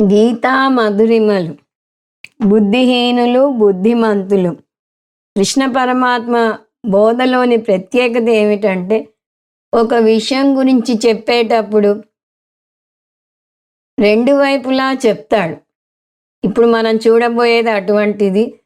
గీతా మధురిమలు బుద్ధిహీనులు బుద్ధిమంతులు. కృష్ణ పరమాత్మ బోధలోని ప్రత్యేకత ఏమిటంటే ఒక విషయం గురించి చెప్పేటప్పుడు రెండు వైపులా చెప్తాడు. ఇప్పుడు మనం చూడబోయేది అటువంటిది.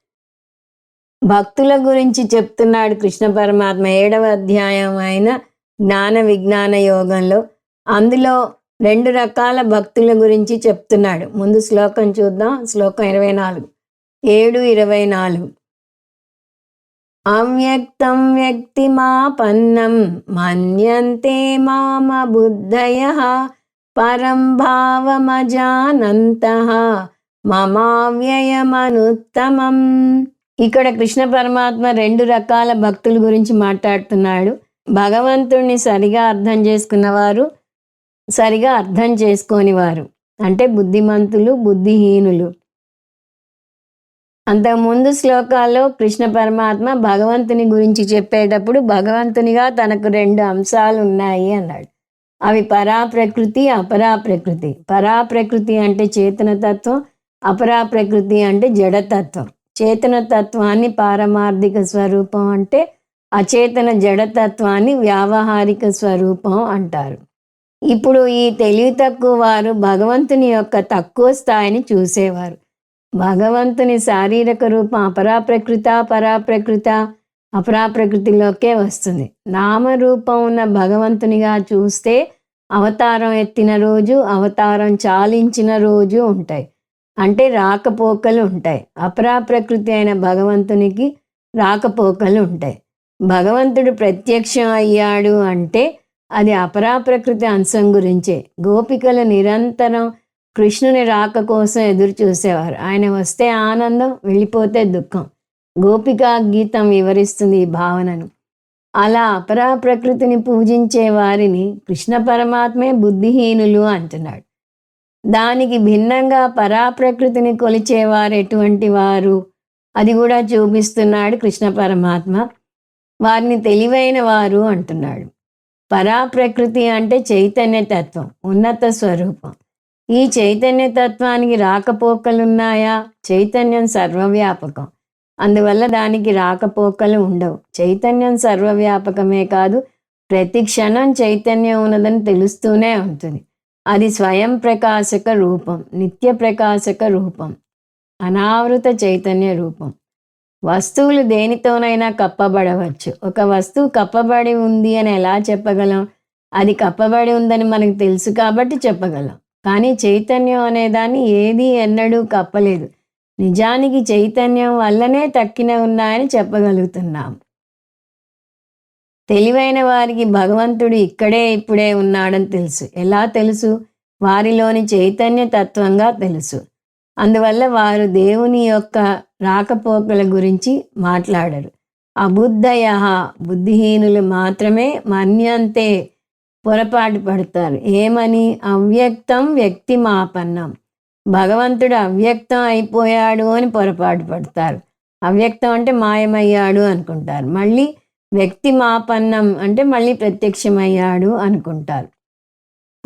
భక్తుల గురించి చెప్తున్నాడు కృష్ణ పరమాత్మ ఏడవ అధ్యాయం అయిన జ్ఞాన విజ్ఞాన యోగంలో. అందులో రెండు రకాల భక్తుల గురించి చెప్తున్నాడు. ముందు శ్లోకం చూద్దాం. శ్లోకం ఇరవై నాలుగు. ఏడు ఇరవై నాలుగు. అవ్యక్తం వ్యక్తిమాపన్నం మన్యంతే మామ బుద్ధయ పరం భావమజానంత మమావ్యయమనుత్తమం. ఇక్కడ కృష్ణ పరమాత్మ రెండు రకాల భక్తుల గురించి మాట్లాడుతున్నాడు. భగవంతుణ్ణి సరిగా అర్థం చేసుకున్నవారు సరిగా అర్థం చేసుకోని వారు అంటే బుద్ధిమంతులు బుద్ధిహీనులు. అంతకుముందు శ్లోకాల్లో కృష్ణ పరమాత్మ భగవంతుని గురించి చెప్పేటప్పుడు భగవంతునిగా తనకు రెండు అంశాలు ఉన్నాయి అన్నాడు. అవి పరాప్రకృతి అపరాప్రకృతి. పరాప్రకృతి అంటే చేతనతత్వం అపరాప్రకృతి అంటే జడతత్వం. చేతన తత్వాన్ని పారమార్థిక స్వరూపం అంటే అచేతన జడతత్వాన్ని వ్యావహారిక స్వరూపం అంటారు. ఇప్పుడు ఈ తెలివి తక్కువ వారు భగవంతుని యొక్క తక్కువ స్థాయిని చూసేవారు. భగవంతుని శారీరక రూపం అపరాప్రకృత పరాప్రకృత అపరాప్రకృతిలోకే వస్తుంది. నామరూపం ఉన్న భగవంతునిగా చూస్తే అవతారం ఎత్తిన రోజు అవతారం చాలించిన రోజు ఉంటాయి. అంటే రాకపోకలు ఉంటాయి. అపరాప్రకృతి అయిన భగవంతునికి రాకపోకలు ఉంటాయి. భగవంతుడు ప్రత్యక్షం అయ్యాడు అంటే అది అపరాప్రకృతి అంశం గురించే. గోపికలు నిరంతరం కృష్ణుని రాక కోసం ఎదురు చూసేవారు. ఆయన వస్తే ఆనందం వెళ్ళిపోతే దుఃఖం. గోపికా గీతం వివరిస్తుంది ఈ భావనను. అలా అపరాప్రకృతిని పూజించే వారిని కృష్ణ పరమాత్మే బుద్ధిహీనులు అంటున్నాడు. దానికి భిన్నంగా పరాప్రకృతిని కొలిచేవారు ఎటువంటి వారు? అది కూడా చూపిస్తున్నాడు కృష్ణ పరమాత్మ. వారిని తెలివైన వారు అంటున్నాడు. పరాప్రకృతి అంటే చైతన్య తత్వం ఉన్నత స్వరూపం. ఈ చైతన్య తత్వానికి రాకపోకలున్నాయా? చైతన్యం సర్వవ్యాపకం. అందువల్ల దానికి రాకపోకలు ఉండవు. చైతన్యం సర్వవ్యాపకమే కాదు ప్రతి క్షణం చైతన్యం ఉన్నదని తెలుస్తూనే ఉంటుంది. అది స్వయం ప్రకాశక రూపం నిత్య ప్రకాశక రూపం అనావృత చైతన్య రూపం. వస్తువులు దేనితోనైనా కప్పబడవచ్చు. ఒక వస్తువు కప్పబడి ఉంది అని ఎలా చెప్పగలం? అది కప్పబడి ఉందని మనకు తెలుసు కాబట్టి చెప్పగలం. కానీ చైతన్యం అనేదాన్ని ఏది ఎన్నడూ కప్పలేదు. నిజానికి చైతన్యం వల్లనే తక్కిన ఉన్నాయని చెప్పగలుగుతున్నాం. తెలివైన వారికి భగవంతుడు ఇక్కడే ఇప్పుడే ఉన్నాడని తెలుసు. ఎలా తెలుసు? వారిలోని చైతన్య తత్వంగా తెలుసు. అందువల్ల వారు దేవుని యొక్క రాకపోకల గురించి మాట్లాడరు. అబుద్ధయ బుద్ధిహీనులు మాత్రమే మన్యంతే పొరపాటు పడతారు. ఏమని? అవ్యక్తం వ్యక్తి మాపన్నం భగవంతుడు అవ్యక్తం అయిపోయాడు అని పొరపాటు పడతారు. అవ్యక్తం అంటే మాయమయ్యాడు అనుకుంటారు. మళ్ళీ వ్యక్తి మాపన్నం అంటే మళ్ళీ ప్రత్యక్షమయ్యాడు అనుకుంటారు.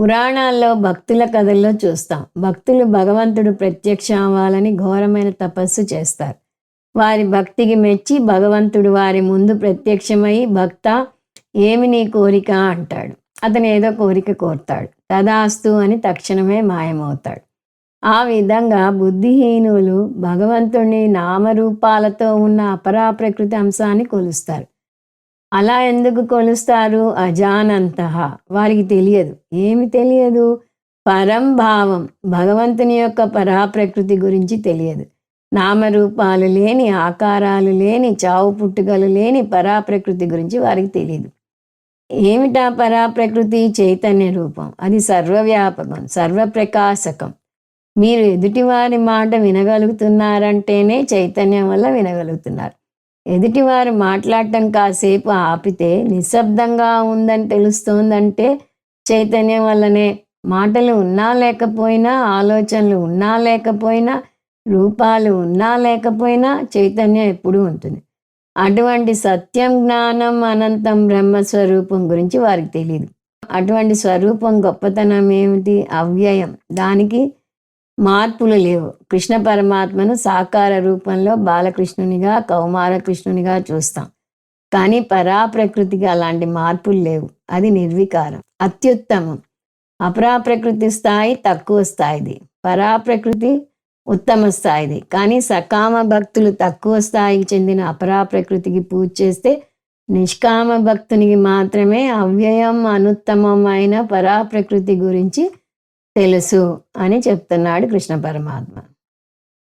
పురాణాల్లో భక్తుల కథల్లో చూస్తాం. భక్తులు భగవంతుడు ప్రత్యక్షం అవ్వాలని ఘోరమైన తపస్సు చేస్తారు. వారి భక్తికి మెచ్చి భగవంతుడు వారి ముందు ప్రత్యక్షమై భక్త ఏమి నీ కోరిక అంటాడు. అతను ఏదో కోరిక కోరుతాడు. తదాస్తు అని తక్షణమే మాయమవుతాడు. ఆ విధంగా బుద్ధిహీనులు భగవంతుని నామరూపాలతో ఉన్న అపరాప్రకృతి అంశాన్ని కొలుస్తారు. అలా ఎందుకు కొలుస్తారు? అజానంత. వారికి తెలియదు. ఏమి తెలియదు? పరం భావం భగవంతుని యొక్క పరాప్రకృతి గురించి తెలియదు. నామరూపాలు లేని ఆకారాలు లేని చావు పుట్టుకలు లేని పరాప్రకృతి గురించి వారికి తెలియదు ఏమిటా పరాప్రకృతి? చైతన్య రూపం. అది సర్వవ్యాపకం సర్వప్రకాశకం. మీరు ఎదుటివారి మాట వినగలుగుతున్నారంటేనే చైతన్యం వల్ల వినగలుగుతున్నారు. ఎదుటివారు మాట్లాడటం కాసేపు ఆపితే నిశ్శబ్దంగా ఉందని తెలుస్తోందంటే చైతన్యం వల్లనే మాటలు ఉన్నా లేకపోయినా ఆలోచనలు ఉన్నా లేకపోయినా రూపాలు ఉన్నా లేకపోయినా చైతన్యం ఎప్పుడూ ఉంటుంది. అటువంటి సత్యం జ్ఞానం అనంతం బ్రహ్మస్వరూపం గురించి వారికి తెలియదు అటువంటి స్వరూపం గొప్పతనం ఏమిటి? అవ్యయం. దానికి మార్పులు లేవు. కృష్ణ పరమాత్మను సాకార రూపంలో బాలకృష్ణునిగా కౌమార కృష్ణునిగా చూస్తాం. కానీ పరాప్రకృతికి అలాంటి మార్పులు లేవు. అది నిర్వికారం అత్యుత్తమం. అపరాప్రకృతి స్థాయి తక్కువ స్థాయిది. పరాప్రకృతి ఉత్తమ స్థాయిది. కానీ సకామ భక్తులు తక్కువ స్థాయికి చెందిన అపరాప్రకృతికి పూజ చేస్తే నిష్కామ భక్తునికి మాత్రమే అవ్యయం అనుత్తమమైన పరాప్రకృతి గురించి తెలుసు అని చెప్తున్నాడు కృష్ణ పరమాత్మ.